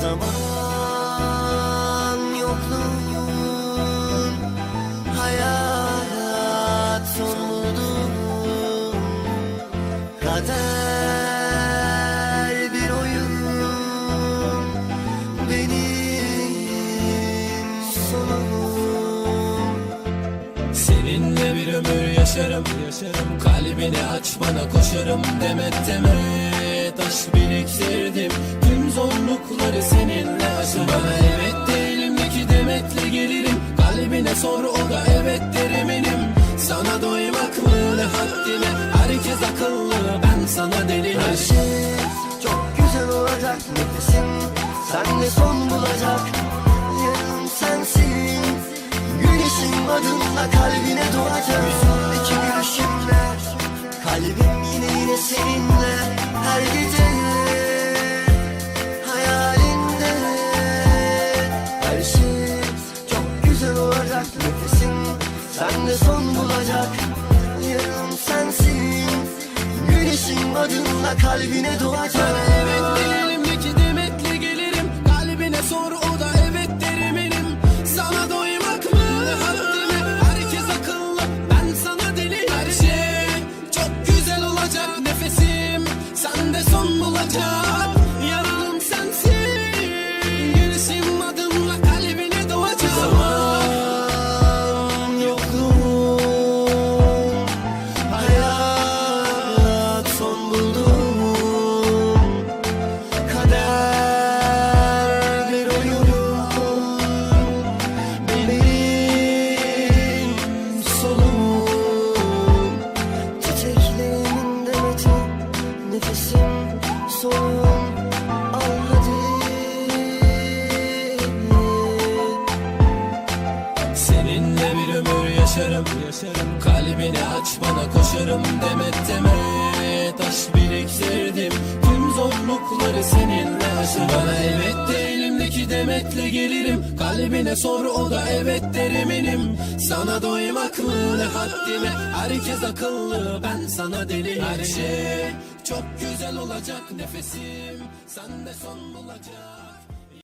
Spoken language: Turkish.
Zaman yokluğun Hayat son buldum Kader bir oyun. Benim sonum. Seninle bir ömür yaşarım yaşarım Kalbini aç bana koşarım Demet demet Taş biriktirdim. Tüm zorlukları seninle aşarım Bana evet de ki demetle gelirim. Kalbine sor o da evet der eminim. Sana doymak mı ne haddime Herkes akıllı ben sana deli Her şey çok güzel olacak Nefesim. Sende son bulacak Yarın sensin. Güneşin adınla kalbine doğacak. Yüzündeki gülüşümle Kalbim yine yine seninle. Her gece sende son bulacak. Yarın sensin. Güneşin adınla kalbine doğacak Al hadi Seninle bir ömür yaşarım. Yaşarım Kalbini aç bana koşarım Demet demet. Taş biriktirdim Tüm zorlukları seninle aşarım. Bana evet de ki demetle gelirim. Kalbine sor o da evet der eminim. Sana doymak mı ne haddime Herkes akıllı. Ben sana deli Her şey. Çok güzel olacak Nefesim. Sende son bulacak